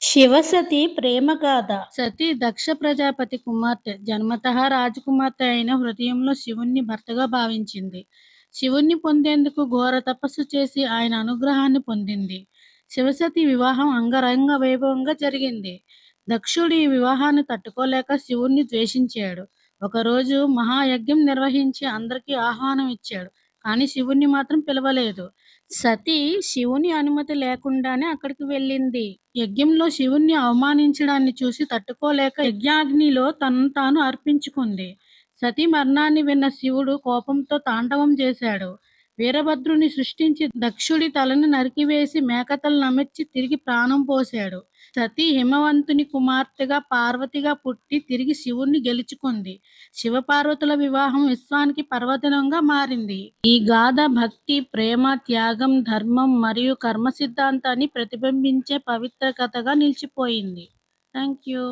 శివసతి ప్రేమ గాథ. సతి దక్ష ప్రజాపతి కుమార్తె జన్మత రాజకుమార్తె అయిన హృదయంలో శివుణ్ణి భర్తగా భావించింది. శివుణ్ణి పొందేందుకు ఘోర తపస్సు చేసి ఆయన అనుగ్రహాన్ని పొందింది. శివసతి వివాహం అంగరంగ వైభవంగా జరిగింది. దక్షుడు ఈ వివాహాన్ని తట్టుకోలేక శివుణ్ణి ద్వేషించాడు. ఒకరోజు మహాయజ్ఞం నిర్వహించి అందరికీ ఆహ్వానం ఇచ్చాడు. కానీ శివుణ్ణి మాత్రం పిలవలేదు. సతి శివుని అనుమతి లేకుండానే అక్కడికి వెళ్ళింది. యజ్ఞంలో శివుణ్ణి అవమానించడాన్ని చూసి తట్టుకోలేక యజ్ఞాగ్నిలో తనను తాను అర్పించుకుంది. సతీ మరణాన్ని విన్న శివుడు కోపంతో తాండవం చేశాడు. వీరభద్రుని సృష్టించి దక్షుడి తలను నరికివేసి మేకతలను అమర్చి తిరిగి ప్రాణం పోశాడు. సతి హిమవంతుని కుమార్తెగా పార్వతిగా పుట్టి తిరిగి శివుణ్ణి గెలుచుకుంది. శివపార్వతుల వివాహం విశ్వానికి పర్వదినంగా మారింది. ఈ గాథ భక్తి ప్రేమ త్యాగం ధర్మం మరియు కర్మ సిద్ధాంతాన్ని ప్రతిబింబించే పవిత్ర కథగా నిలిచిపోయింది. Thank you